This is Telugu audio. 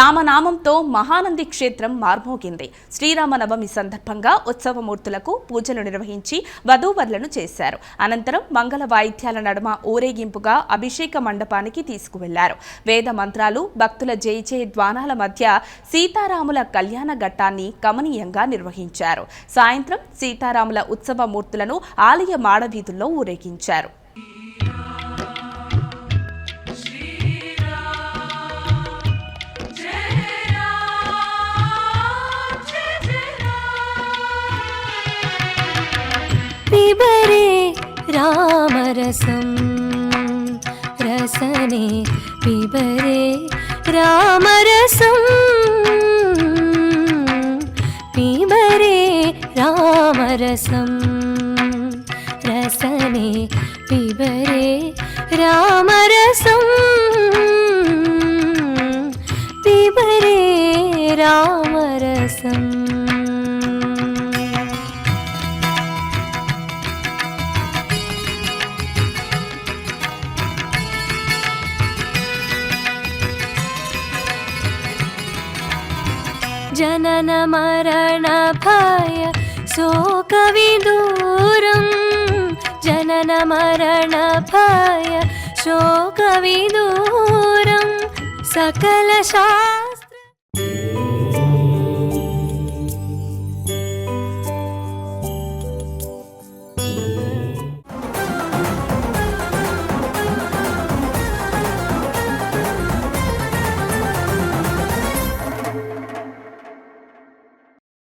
రామనామంతో మహానంది క్షేత్రం మార్మోగింది. శ్రీరామనవమి సందర్భంగా ఉత్సవమూర్తులకు పూజలు నిర్వహించి వధూవరులను చేశారు. అనంతరం మంగళ వాయిద్యాల నడుమ ఊరేగింపుగా అభిషేక మండపానికి తీసుకువెళ్ళారు. వేద మంత్రాలు భక్తుల జై ద్వానాల మధ్య సీతారాముల కళ్యాణ ఘట్టాన్ని కమనీయంగా నిర్వహించారు. సాయంత్రం సీతారాముల ఉత్సవమూర్తులను ఆలయ మాడవీధుల్లో ఊరేగించారు. വിവരെ രാമരസം രസനെ വിവരെ രാമരസം പിവരെ രാമരസം രസനെ പിവരെ രാമരസം പിവരെ രാമരസം जनन मरण भय शोकविदूरं जनन मरण भय शोकविदूरं सकलशा